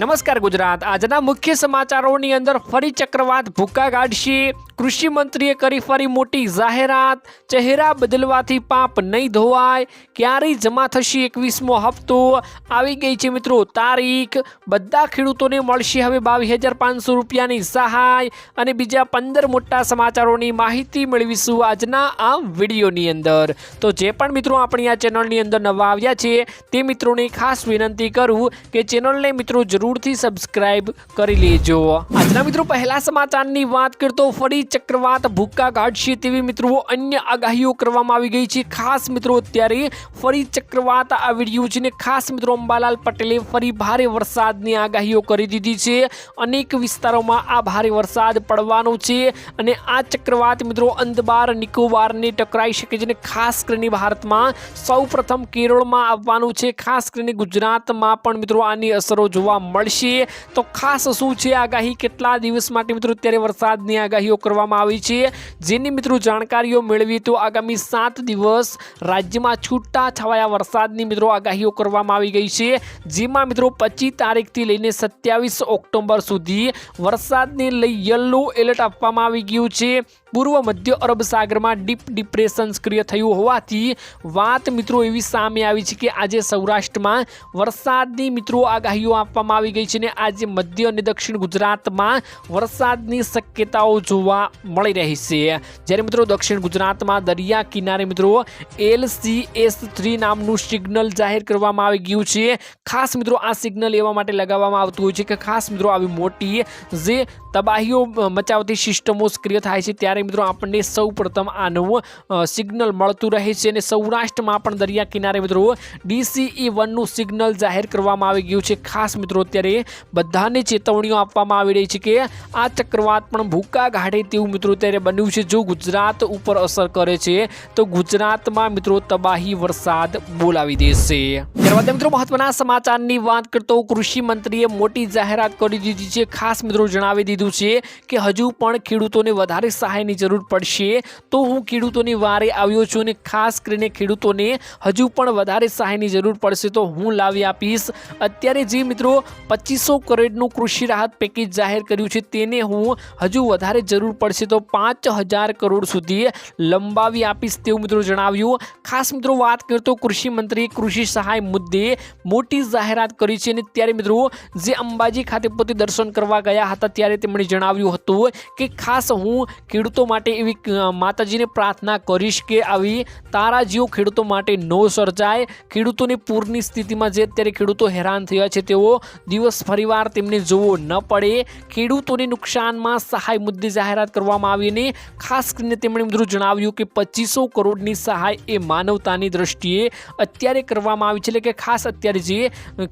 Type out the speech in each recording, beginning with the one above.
નમસ્કાર ગુજરાત. આજના મુખ્ય સમાચારોની અંદર ફરી ચક્રવાત ભૂક્કા કાઢશે કૃષિ મંત્રીએ કરી ફરી મોટી જાહેરાત. ચહેરા બદલવાથી પાપ નહીં ધોવાય. ક્યારે જમા થશે એકવીસમો હપ્તો. આવી ગઈ છે મિત્રો તારીખ. બધા ખેડૂતોને મળશે હવે બાવીસ હજાર પાંચસો રૂપિયાની સહાય અને બીજા પંદર મોટા સમાચારોની માહિતી મેળવીશું આજના આ વિડીયોની અંદર. તો જે પણ મિત્રો આપણી આ ચેનલની અંદર નવા આવ્યા છે, તે મિત્રોને ખાસ વિનંતી કરું કે ચેનલને મિત્રો જરૂરથી સબસ્ક્રાઇબ કરી લેજો. આજના મિત્રો, પહેલા સમાચારની વાત કરતો ફરી ચક્રવાત ભૂક્કા કાઢશે તેવી મિત્રો અન્ય આગાહીઓ કરવામાં આવી ગઈ છે. ખાસ મિત્રો, અત્યારે ફરી ચક્રવાત આવી રહ્યું છે ને ખાસ મિત્રો, અંબાલાલ પટેલે ફરી ભારે વરસાદની આગાહીઓ કરી દીધી છે. અનેક વિસ્તારોમાં આ ભારે વરસાદ પડવાનો છે અને આ ચક્રવાત મિત્રો, અંદબાર, નિકોબારને ટકરાઈ શકે છે ને ખાસ કરીને ભારતમાં સૌ પ્રથમ કેરળમાં આવવાનું છે. ખાસ કરીને ગુજરાતમાં પણ મિત્રો, આની અસરો જોવા મળશે. તો ખાસ શું છે આગાહી? કેટલા દિવસ માટે મિત્રો અત્યારે વરસાદની આગાહીઓ કરવામાં આવી છે? જેની મિત્રો જાણકારીઓ મેળવી તો આગામી સાત દિવસ રાજ્યમાં છૂટા છવાયા વરસાદની મિત્રો આગાહીઓ કરવામાં આવી ગઈ છે. જેમાં મિત્રો પચીસ તારીખથી લઈને સત્યાવીસ ઓક્ટોબર સુધી વરસાદને લઈ યલો એલર્ટ આપવામાં આવી ગયું છે. પૂર્વ મધ્ય અરબ સાગરમાં ડીપ ડિપ્રેશન સક્રિય થયું હોવાથી વાત મિત્રો એવી સામે આવી છે કે આજે સૌરાષ્ટ્રમાં વરસાદની મિત્રો આગાહીઓ આપવામાં આવી ગઈ છે ને આજે મધ્ય અને દક્ષિણ ગુજરાતમાં વરસાદની શક્યતાઓ જોવા મળી રહી છે. જ્યારે મિત્રો દક્ષિણ ગુજરાતમાં દરિયા કિનારે મિત્રો એલસીએસ થ્રી નામનું સિગ્નલ જાહેર કરવામાં આવી ગયું છે. ખાસ મિત્રો આ સિગ્નલ એવા માટે લગાવવામાં આવતું હોય છે કે ખાસ મિત્રો આવી મોટી જે તબાહીઓ મચાવતી સિસ્ટમો સક્રિય થાય છે ત્યારે મિત્રો, આપણને સૌ પ્રથમ આનું સિગ્નલ મળતું રહે છે અને સૌરાષ્ટ્રમાં પણ દરિયા કિનારે મિત્રો ડીસીઈ વનનું સિગ્નલ જાહેર કરવામાં આવી ગયું છે. ખાસ મિત્રો, અત્યારે બધાને ચેતવણીઓ આપવામાં આવી રહી છે કે આ ચક્રવાત પણ ભૂકા ગાઢે તેવું મિત્રો અત્યારે બન્યું છે. જો ગુજરાત ઉપર અસર કરે છે, તો ગુજરાતમાં મિત્રો તબાહી વરસાદ બોલાવી દેશે. ત્યારબાદ મિત્રો, મહત્વના સમાચારની વાત કરતો કૃષિ મંત્રીએ મોટી જાહેરાત કરી દીધી છે. ખાસ મિત્રો જણાવી દીધું છે કે હજુ પણ ખેડૂતોને વધારે સહાયની જરૂર પડશે. તો હું ખેડૂતોની વારે આવ્યો છું અને ખાસ કરીને ખેડૂતોને હજુ પણ વધારે સહાયની જરૂર પડશે તો હું લાવી આપીશ. અત્યારે જે મિત્રો પચીસો કરોડનું કૃષિ રાહત પેકેજ જાહેર કર્યું છે તેને હું હજુ વધારે જરૂર પડશે તો પાંચ કરોડ સુધી લંબાવી આપીશ તેવું મિત્રો જણાવ્યું. ખાસ મિત્રો વાત કરતો કૃષિ મંત્રીએ કૃષિ સહાય મુદ્દે મોટી જાહેરાત કરી છે અને ત્યારે મિત્રો જે અંબાજી ખાતે પોતે દર્શન કરવા ગયા હતા ત્યારે તેમણે જણાવ્યું હતું કે ખાસ હું ખેડૂતો માટે એવી માતાજીને પ્રાર્થના કરીશ કે આવી તારાજીઓ ખેડૂતો માટે ન સર્જાય. ખેડૂતોની પૂરની સ્થિતિમાં જે અત્યારે ખેડૂતો હેરાન થયા છે, તેઓ દિવસ ફરીવાર તેમને જોવો ન પડે. ખેડૂતોને નુકસાનમાં સહાય મુદ્દે જાહેરાત કરવામાં આવી અને ખાસ કરીને તેમણે મિત્રો જણાવ્યું કે પચીસો કરોડની સહાય એ માનવતાની દ્રષ્ટિએ અત્યારે કરવામાં આવી છે, એટલે કે ખાસ અત્યારે જે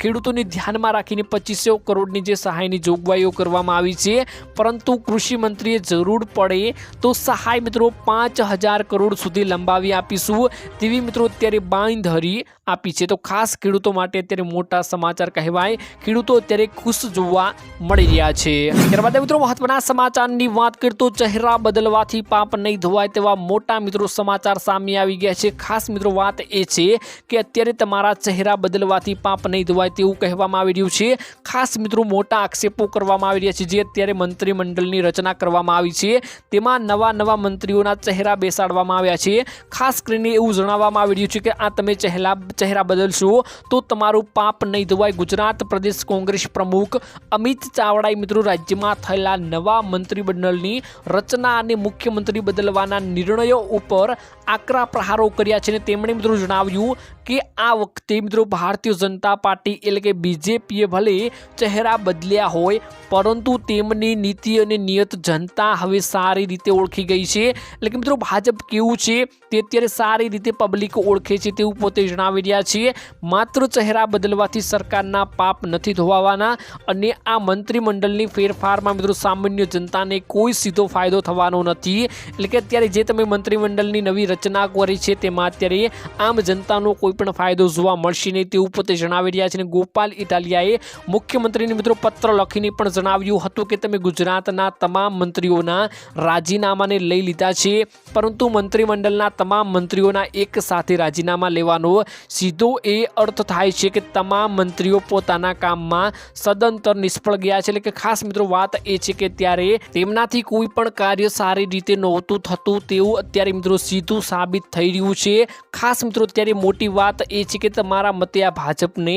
ખેડૂતોને ધ્યાનમાં રાખીને પચીસો કરોડની જે સહાયની જોગવાઈઓ કરવામાં આવી છે. પરંતુ કૃષિ મંત્રીએ જરૂર પડે તો સહાય મિત્રો પાંચ હજાર કરોડ સુધી લંબાવી આપીશું. તેવી મિત્રો અત્યારે બાંયધરી આપી છે. તો ખાસ ખેડૂતો માટે અત્યારે મોટા સમાચાર કહેવાય. ખેડૂતો અત્યારે ખુશ જોવા મળી રહ્યા છે. ત્યારબાદ મિત્રો મહત્વના સમાચારની વાત કરતો ચહેરા બદલવાથી પાપ નહીં ધોવાય તેવા મોટા મિત્રો સમાચાર સામે આવી ગયા છે. ખાસ મિત્રો વાત એ છે કે અત્યારે તમારા ચહેરા બદલવાથી પાપ નહીં ધોવાય તેવું કહેવામાં આવી રહ્યું છે. ખાસ મિત્રો મોટા આક્ષેપો કરવામાં આવી રહ્યા છે જે અત્યારે મંત્રીમંડળની રચના કરવામાં આવી છે. તેમાં નવા નવા મંત્રીઓના ચહેરા બેસાડવામાં આવ્યા છે. ખાસ કરીને એવું જણાવવામાં આવી રહ્યું છે કે આ તમે ચહેરા ચહેરા બદલશો તો તમારું પાપ નહીં ધોવાય. ગુજરાત પ્રદેશ કોંગ્રેસ પ્રમુખ અમિત ચાવડાએ મિત્રો રાજ્યમાં થયેલા નવા મંત્રીમંડળની રચના અને મુખ્યમંત્રી બદલવાના નિર્ણયો ઉપર આકરા પ્રહારો કર્યા છે અને તેમણે મિત્રો જણાવ્યું કે આ વખતે મિત્રો ભારતીય જનતા પાર્ટી એટલે કે બીજેપીએ ભલે ચહેરા બદલ્યા હોય, પરંતુ તેમની નીતિ અને નિયત જનતા હવે સારી રીતે ઓળખી ગઈ છે. એટલે કે મિત્રો ભાજપ કેવું છે તે અત્યારે સારી રીતે પબ્લિક ઓળખે છે તેવું પોતે જણાવી રહ્યા છીએ. માત્ર ચહેરા બદલવાથી સરકારના પાપ નથી ધોવાવાના અને આ મંત્રીમંડળની ફેરફારમાં મિત્રો સામાન્ય જનતાને કોઈ સીધો ફાયદો થવાનો નથી. એટલે કે અત્યારે જે તમે મંત્રીમંડળની નવી રચના કરી છે તેમાં અત્યારે આમ જનતાનો કોઈ પણ ફાયદો જોવા મળશે નહીં તેવું પોતે જણાવી રહ્યા છે અને ગોપાલ ઇટાલિયાએ મુખ્યમંત્રીને મિત્રો પત્ર લખીને પણ જણાવ્યું હતું કે તમે ગુજરાતના તમામ મંત્રીઓના રાજીનામાને લઈ લીધા છે. પરંતુ મંત્રીમંડળના તમામ મંત્રીઓના એક સાથે રાજીનામા લેવાનો સીધો એ અર્થ થાય છે કે તમામ મંત્રીઓ પોતાના કામમાં સદંતર નિષ્ફળ ગયા છે. એટલે કે ખાસ મિત્રો વાત એ છે કે ત્યારે તેમનાથી કોઈ પણ કાર્ય સારી રીતે નહોતું થતું તેવું અત્યારે મિત્રો સીધું સાબિત થઈ રહ્યું છે. ખાસ મિત્રો અત્યારે મોટી વાત એ છે કે તમારા મતે આ ભાજપને,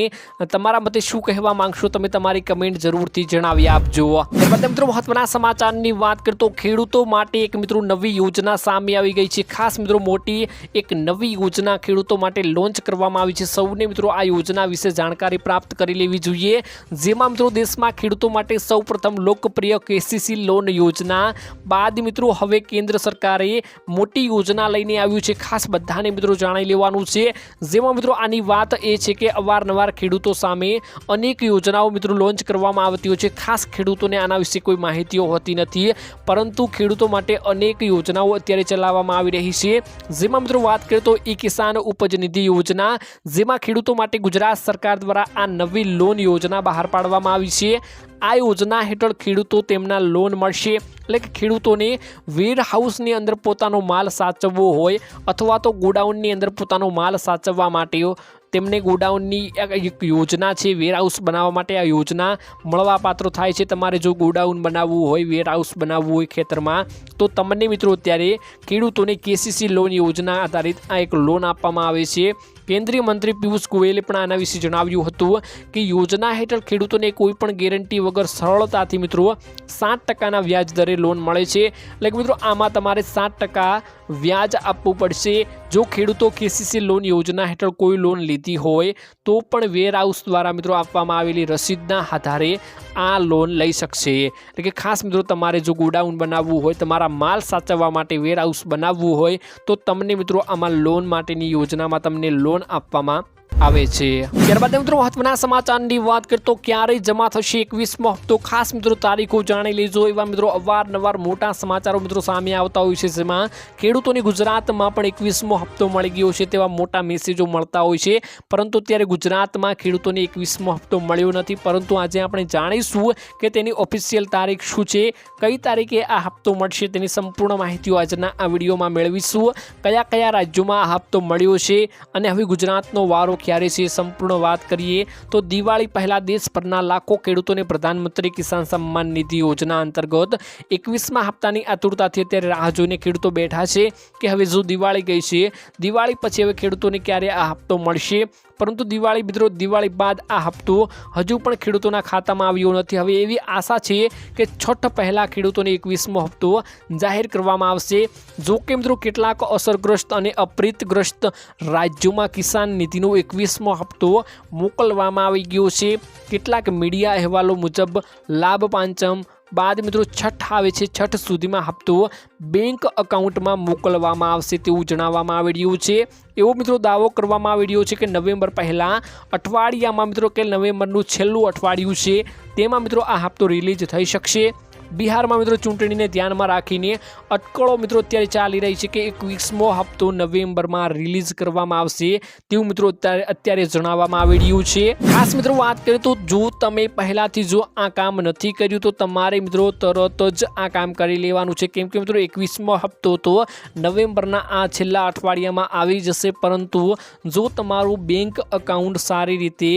તમારા મતે શું કહેવા માંગશો તમે તમારી કમેન્ટ જરૂરથી જણાવી આપજો. ત્યારબાદ મિત્રો મહત્વના સમાચારની વાત કરતો ખેડૂતો માટે એક મિત્રો નવી યોજના સામે આવી ગઈ છે. ખાસ મિત્રો મોટી એક નવી યોજના ખેડૂતો માટે લોન્ચ કરવામાં આવી છે. સૌને મિત્રો આ યોજના વિશે જાણકારી પ્રાપ્ત કરી લેવી જોઈએ. જેમાં મિત્રો દેશમાં ખેડૂતો માટે સૌપ્રથમ લોકપ્રિય કેસીસી લોન યોજના. બાદ મિત્રો હવે કેન્દ્ર સરકારે મોટી યોજના લઈને આવ્યું છે. ખાસ બધાને મિત્રો જાણી લેવાનું છે. જેમાં મિત્રો આની વાત એ છે કે અવારનવાર ખેડૂતો સામે અનેક યોજનાઓ મિત્રો લોન્ચ કરવામાં આવતી હોય છે. ખાસ ખેડૂતોને આના વિશે કોઈ માહિતીઓ હોતી નથી. પરંતુ ખેડૂતો માટે અનેક યોજનાઓ અત્યારે ચલાવવામાં આવી રહી છે. જેમાં મિત્રો વાત કરીએ તો ઈ કિસાન ઉપજ નિધિ યોજના. જેમાં ખેડૂતો માટે ગુજરાત સરકાર દ્વારા આ નવી લોન યોજના બહાર પાડવામાં આવી છે. આ યોજના હેઠળ ખેડૂતો તેમના લોન મળશે. એટલે કે ખેડૂતોને વેર હાઉસની અંદર પોતાનો માલ સાચવવો હોય અથવા તો ગોડાઉનની અંદર પોતાનો માલ સાચવવા માટે તેમને ગોડાઉનની એક યોજના છે, વેરહાઉસ બનાવવા માટે આ યોજના મળવાપાત્ર થાય છે. તમારે જો ગોડાઉન બનાવવું હોય, વેરહાઉસ બનાવવું હોય ખેતરમાં, તો તમને મિત્રો અત્યારે ખેડૂતોને કેસીસી લોન યોજના આધારિત આ એક લોન આપવામાં આવે છે. કેન્દ્રીય મંત્રી પિયુષ ગોયલે પણ આના વિશે જણાવ્યું હતું કે યોજના હેઠળ ખેડૂતોને કોઈ પણ ગેરંટી વગર સરળતાથી મિત્રો સાત ટકાના વ્યાજ દરે લોન મળે છે. એટલે કે મિત્રો, આમાં તમારે સાત ટકા વ્યાજ આપવું પડશે. જો ખેડૂતો કેસીસી લોન યોજના હેઠળ કોઈ લોન લીધી હોય, તો પણ વેરહાઉસ દ્વારા મિત્રો આપવામાં આવેલી રસીદના આધારે આ લોન લઈ શકશે. એટલે કે ખાસ મિત્રો, તમારે જો ગોડાઉન બનાવવું હોય, તમારા માલ સાચવવા માટે વેરહાઉસ બનાવવું હોય, તો તમને મિત્રો આમાં લોન માટેની યોજનામાં તમને લોન આપવામાં આવે છે. ત્યારબાદ મિત્રો મહત્વના સમાચારની વાત કરતો ક્યારે જમા થશે એકવીસમો હપ્તો? ખાસ મિત્રો તારીખો જાણી લેજો. એવા મિત્રો અવારનવાર મોટા સમાચારો મિત્રો સામે આવતા હોય છે, જેમાં ખેડૂતોની ગુજરાતમાં પણ એકવીસમો હપ્તો મળી ગયો છે તેવા મોટા મેસેજો મળતા હોય છે. પરંતુ ત્યારે ગુજરાતમાં ખેડૂતોને એકવીસમો હપ્તો મળ્યો નથી. પરંતુ આજે આપણે જાણીશું કે તેની ઓફિશિયલ તારીખ શું છે, કઈ તારીખે આ હપ્તો મળશે તેની સંપૂર્ણ માહિતીઓ આજના આ વિડીયોમાં મેળવીશું. કયા કયા રાજ્યોમાં આ હપ્તો મળ્યો છે અને હવે ગુજરાતનો વારો ક્યારે છે સંપૂર્ણ વાત કરીએ, તો દિવાળી પહેલાં દેશભરના લાખો ખેડૂતોને પ્રધાનમંત્રી કિસાન સન્માન નિધિ યોજના અંતર્ગત એકવીસમા હપ્તાની આતુરતાથી અત્યારે રાહ જોઈને ખેડૂતો બેઠા છે કે હવે જો દિવાળી ગઈ છે, દિવાળી પછી હવે ખેડૂતોને ક્યારે આ હપ્તો મળશે? પરંતુ દિવાળી મિત્રો, દિવાળી બાદ આ હપ્તો હજુ પણ ખેડૂતોના ખાતામાં આવ્યો નથી. હવે એવી આશા છે કે છઠ પહેલાં ખેડૂતોને એકવીસમો હપ્તો જાહેર કરવામાં આવશે. જો કે મિત્રો, કેટલાક અસરગ્રસ્ત અને અપ્રીતગ્રસ્ત રાજ્યોમાં કિસાન નીતિનો એકવીસમો હપ્તો મોકલવામાં આવી ગયો છે. કેટલાક મીડિયા અહેવાલો મુજબ લાભ પાંચમ બાદ મિત્રો છઠ આવે છે, છઠ સુધીમાં હપ્તો બેંક અકાઉન્ટમાં મોકલવામાં આવશે તેવું જણાવવામાં આવી રહ્યું છે. એવો મિત્રો દાવો કરવામાં આવી રહ્યો છે કે નવેમ્બર પહેલાં અઠવાડિયામાં મિત્રો કે નવેમ્બરનું છેલ્લું અઠવાડિયું છે, તેમાં મિત્રો આ હપ્તો રિલીઝ થઈ શકશે. બિહારમાં મિત્રો ચૂંટણીને ધ્યાનમાં રાખીને અટકળો મિત્રો અત્યારે ચાલી રહી છે કે એકવીસમો હપ્તો નવેમ્બરમાં રિલીઝ કરવામાં આવશે તેવું મિત્રો અત્યારે અત્યારે જણાવવામાં આવી રહ્યું છે. ખાસ મિત્રો વાત કરીએ તો જો તમે પહેલાંથી જો આ કામ નથી કર્યું તો તમારે મિત્રો તરત જ આ કામ કરી લેવાનું છે. કેમ કે મિત્રો એકવીસમો હપ્તો તો નવેમ્બરના આ છેલ્લા અઠવાડિયામાં આવી જશે પરંતુ જો તમારું બેંક અકાઉન્ટ સારી રીતે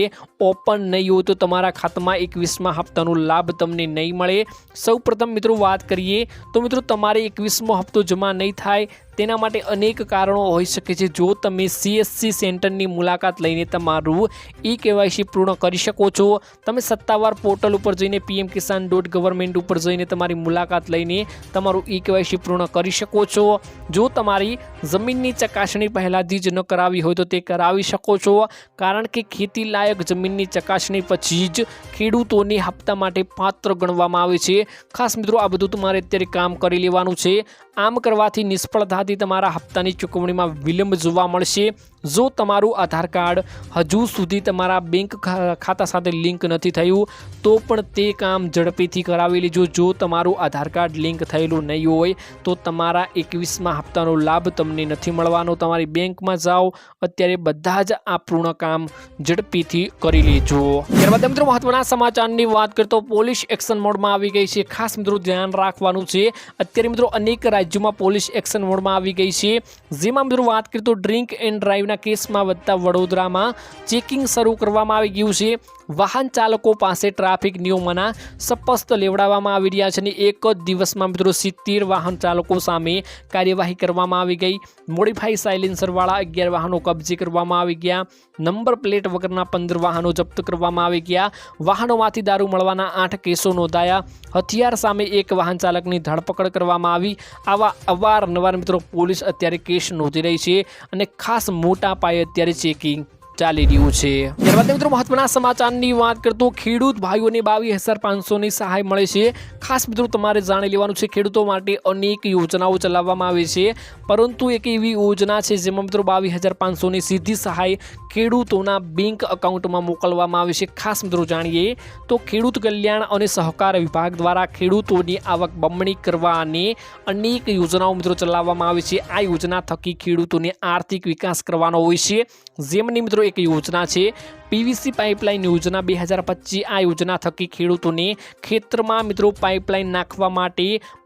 ઓપન નહીં હોય તો તમારા ખાતામાં એકવીસમા હપ્તાનો લાભ તમને નહીં મળે. સૌ પ્રથમ મિત્રો વાત કરીએ તો મિત્રો તમારે એકવીસમો હપ્તો જમા નહીં થાય તેના માટે અનેક કારણો હોઈ શકે છે. જો તમે સીએસસી સેન્ટરની મુલાકાત લઈને તમારું ઈ કેવાયસી પૂર્ણ કરી શકો છો, તમે સત્તાવાર પોર્ટલ ઉપર જઈને પીએમ કિસાન ડોટ ગવર્મેન્ટ ઉપર જઈને તમારી મુલાકાત લઈને તમારું ઈ કેવાયસી પૂર્ણ કરી શકો છો. જો તમારી જમીનની ચકાસણી પહેલાંથી જ ન કરાવી હોય તો તે કરાવી શકો છો, કારણ કે ખેતી લાયક જમીનની ચકાસણી પછી જ ખેડૂતોને હપ્તા માટે પાત્ર ગણવામાં આવે છે. ખાસ મિત્રો, આ બધું તમારે અત્યારે કામ કરી લેવાનું છે. આમ કરવાથી નિષ્ફળતાથી તમારા હપ્તાની ચૂકવણીમાં વિલંબ જોવા મળશે. જો તમારું આધાર કાર્ડ હજુ સુધી તમારા બેંક ખાતા સાથે લિંક નથી થયું, તો પણ તે કામ ઝડપીથી કરાવી લેજો. જો તમારું આધાર કાર્ડ લિંક થયેલું નહીં હોય, તો તમારા એકવીસમાં હપ્તાનો લાભ તમને નથી મળવાનો. તમારી બેંકમાં જાઓ, અત્યારે બધા જ આ પૂર્ણ કામ ઝડપીથી કરી લેજો. ત્યારબાદ મિત્રો, મહત્વના સમાચારની વાત કરતો પોલીસ એક્શન મોડમાં આવી ગઈ છે. ખાસ મિત્રો ધ્યાન રાખવાનું છે. અત્યારે મિત્રો અનેક રાજ્યોમાં પોલીસ એક્શન મોડમાં આવી ગઈ છે. જેમાં મિત્રો વાત કરીએ તો ડ્રિંક એન્ડ ડ્રાઈવના ચોરીના કેસમાં વધતા વડોદરામાં ચેકિંગ શરૂ કરવામાં આવી ગયું છે. વાહન ચાલકો પાસે ટ્રાફિક નિયમોના સપસ્ત લેવડાવવામાં આવી રહ્યા છે અને એક જ દિવસમાં મિત્રો સિત્તેર વાહન ચાલકો સામે કાર્યવાહી કરવામાં આવી ગઈ. મોડિફાઈ સાયલેન્સરવાળા અગિયાર વાહનો કબજે કરવામાં આવી ગયા. નંબર પ્લેટ વગરના પંદર વાહનો જપ્ત કરવામાં આવી ગયા. વાહનોમાંથી દારૂ મળવાના આઠ કેસો નોંધાયા. હથિયાર સામે એક વાહન ચાલકની ધરપકડ કરવામાં આવી. આવા અવારનવાર મિત્રો પોલીસ અત્યારે કેસ નોંધી રહી છે અને ખાસ મોટા પાયે અત્યારે ચેકિંગ ચાલી રહ્યું છે. ત્યારબાદ મિત્રો મહત્વના સમાચારની વાત કરતો ખેડૂત ભાઈઓને બાવીસ હજાર પાંચસોની સહાય મળે છે. ખાસ મિત્રો તમારે જાણી લેવાનું છે ખેડૂતો માટે અનેક યોજનાઓ ચલાવવામાં આવે છે. પરંતુ એક એવી યોજના છે જેમાં મિત્રો બાવીસ હજાર પાંચસોની સીધી સહાય ખેડૂતોના બેંક એકાઉન્ટમાં મોકલવામાં આવે છે. ખાસ મિત્રો જાણીએ તો ખેડૂત કલ્યાણ અને સહકાર વિભાગ દ્વારા ખેડૂતોની આવક બમણી કરવાની અનેક યોજનાઓ મિત્રો ચલાવવામાં આવે છે. આ યોજના થકી ખેડૂતોને આર્થિક વિકાસ કરવાનો હોય છે. જેમની મિત્રો એક યોજના છે પીવીસી પાઇપલાઇન યોજના બે હજાર પચીસ આ યોજના થકી ખેડૂતોને ખેતરમાં મિત્રો પાઇપલાઇન નાખવા માટે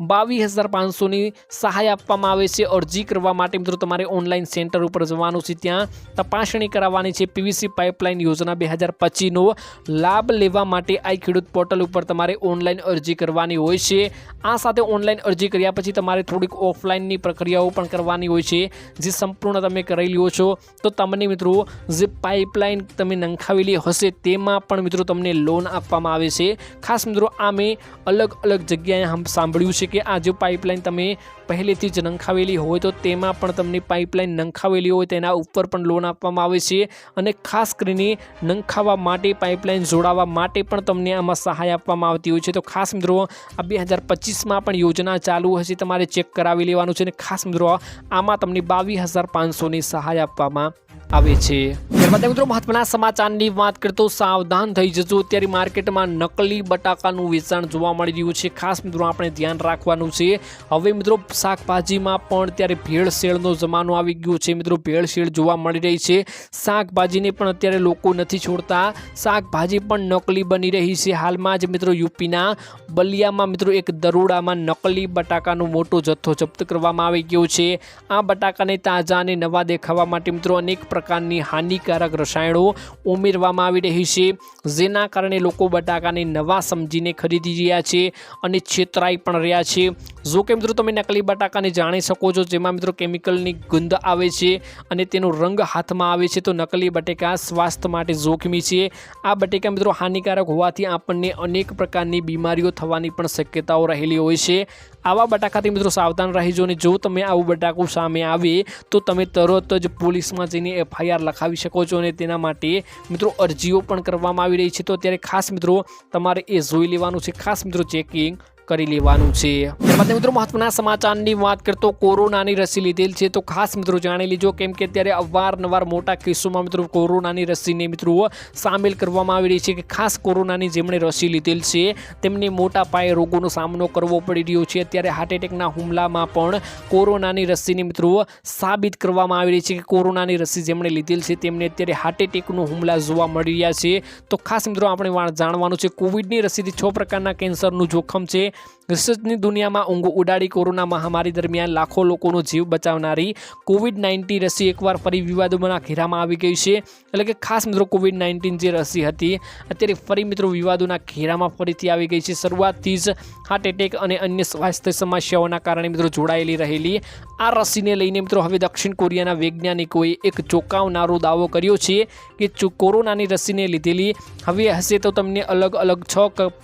બાવીસ હજાર પાંચસોની સહાય આપવામાં આવે છે. અરજી કરવા માટે મિત્રો તમારે ઓનલાઈન સેન્ટર ઉપર જવાનું છે. ત્યાં તપાસણી કરાવવાની છે. પીવીસી પાઇપલાઇન યોજના બે હજાર પચીસનો લાભ લેવા માટે આ ખેડૂત પોર્ટલ ઉપર તમારે ઓનલાઈન અરજી કરવાની હોય છે. આ સાથે ઓનલાઈન અરજી કર્યા પછી તમારે થોડીક ઓફલાઈનની પ્રક્રિયાઓ પણ કરવાની હોય છે. જે સંપૂર્ણ તમે કરી લ્યો છો. તો તમને મિત્રો જે પાઇપલાઇન તમે નંખાવેલી હશે તેમાં પણ મિત્રો તમને લોન આપવામાં આવે છે. ખાસ મિત્રો આ મેં અલગ અલગ જગ્યાએ સાંભળ્યું છે કે આ જે પાઇપલાઇન તમે પહેલેથી જ નંખાવેલી હોય તો તેમાં પણ તમને પાઇપલાઇન નંખાવેલી હોય તેના ઉપર પણ લોન આપવામાં આવે છે. અને ખાસ કરીને નંખાવા માટે, પાઇપલાઇન જોડાવા માટે પણ તમને આમાં સહાય આપવામાં આવતી હોય છે. તો ખાસ મિત્રો, આ બે હજાર પચીસમાં પણ યોજના ચાલુ હશે. તમારે ચેક કરાવી લેવાનું છે અને ખાસ મિત્રો, આમાં તમને બાવીસ હજાર પાંચસોની સહાય આપવામાં આવે છે. ત્યારબાદ મિત્રો, મહત્વના સમાચારની વાત કરતો સાવધાન થઈ જજો. અત્યારે માર્કેટમાં નકલી બટાકાનું વેચાણ જોવા મળી રહ્યું છે. ખાસ મિત્રો, આપણે ધ્યાન રાખવાનું છે. હવે મિત્રો શાકભાજીમાં પણ ત્યારે ભેળસેળનો જમાનો આવી ગયો છે. મિત્રો, ભેળસેળ જોવા મળી રહી છે. શાકભાજીને પણ અત્યારે લોકો નથી છોડતા. શાકભાજી પણ નકલી બની રહી છે. હાલમાં જ મિત્રો, યુપીના બલિયામાં મિત્રો, એક દરોડામાં નકલી બટાકાનો મોટો જથ્થો જપ્ત કરવામાં આવી ગયો છે. આ બટાકાને તાજા અને નવા દેખાવા માટે મિત્રો, અનેક પ્રકારની હાનિકારક રસાયણો ઉમેરવામાં આવી રહી છે. જેના કારણે લોકો બટાકાને નવા સમજીને ખરીદી રહ્યા છે અને છેતરાઈ પણ રહ્યા છે. જો મિત્રો તમે નકલી બટાકાને જાણી શકો છો, જેમાં મિત્રો કેમિકલની ગંધ આવે છે અને તેનો રંગ હાથમાં આવે છે, તો નકલી બટેકા સ્વાસ્થ્ય માટે જોખમી છે. આ બટેકા મિત્રો હાનિકારક હોવાથી આપણને અનેક પ્રકારની બીમારીઓ થવાની પણ શક્યતાઓ રહેલી હોય છે. આવા બટાકાથી મિત્રો સાવધાન રહેજો અને જો તમે આવું બટાકું સામે આવે, તો તમે તરત જ પોલીસમાં જઈને એફઆઈઆર લખાવી શકો છો અને તેના માટે મિત્રો અરજીઓ પણ કરવામાં આવી રહી છે. તો અત્યારે ખાસ મિત્રો તમારે એ જોઈ લેવાનું છે. ખાસ મિત્રો ચેકિંગ કરી લેવાનું છે. ત્યારબાદ મિત્રો મહત્વના સમાચારની વાત કરતો કોરોનાની રસી લીધેલ છે. તો ખાસ મિત્રો જાણી લીજો કેમ કે અત્યારે અવારનવાર મોટા કેસોમાં મિત્રો કોરોનાની રસીને મિત્રો સામેલ કરવામાં આવી રહી છે કે ખાસ કોરોનાની જેમણે રસી લીધેલ છે, તેમને મોટા પાયે રોગોનો સામનો કરવો પડી રહ્યો છે. અત્યારે હાર્ટ એટેકના હુમલામાં પણ કોરોનાની રસીને મિત્રો સાબિત કરવામાં આવી રહી છે કે કોરોનાની રસી જેમણે લીધેલ છે, તેમને અત્યારે હાર્ટ એટેકનો હુમલા જોવા મળી રહ્યા છે. તો ખાસ મિત્રો આપણે જાણવાનું છે, કોવિડની રસીથી છ પ્રકારના કેન્સરનું જોખમ છે. રિસર્ચની દુનિયામાં ઊંઘ ઉડાડી કોરોના મહામારી દરમિયાન લાખો લોકોનો જીવ બચાવનારી કોવિડ નાઇન્ટીન રસી એકવાર ફરી વિવાદોના ઘેરામાં આવી ગઈ છે. એટલે કે ખાસ મિત્રો કોવિડ નાઇન્ટીન જે રસી હતી, અત્યારે ફરી મિત્રો વિવાદોના ઘેરામાં ફરીથી આવી ગઈ છે. શરૂઆતથી જ હાર્ટ એટેક અને અન્ય સ્વાસ્થ્ય સમસ્યાઓના કારણે મિત્રો જોડાયેલી રહેલી. આ રસીને લઈને મિત્રો હવે દક્ષિણ કોરિયાના વૈજ્ઞાનિકોએ એક ચોંકાવનારો દાવો કર્યો છે કે કોરોનાની રસીને લીધેલી. હવે હશે તો તમને અલગ અલગ છ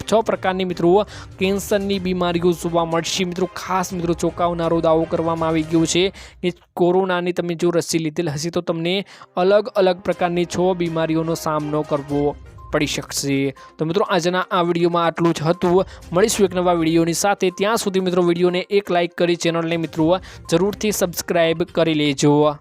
છ પ્રકારની મિત્રો કેન્સરની બીમારીઓ જોવા મળશે. મિત્રો, ખાસ મિત્રો, ચોંકાવનારો દાવો કરવામાં આવી ગયો છે કે કોરોનાની તમે જો રસી લીધેલ હશે તો તમને અલગ અલગ પ્રકારની છ બીમારીઓનો સામનો કરવો પડી શકશે. તો મિત્રો, આજના આ વિડીયોમાં આટલું જ હતું. મળીશું એક નવા વિડીયોની સાથે. ત્યાં સુધી મિત્રો, વિડીયોને એક લાઇક કરી ચેનલને મિત્રો, જરૂરથી સબસ્ક્રાઈબ કરી લેજો.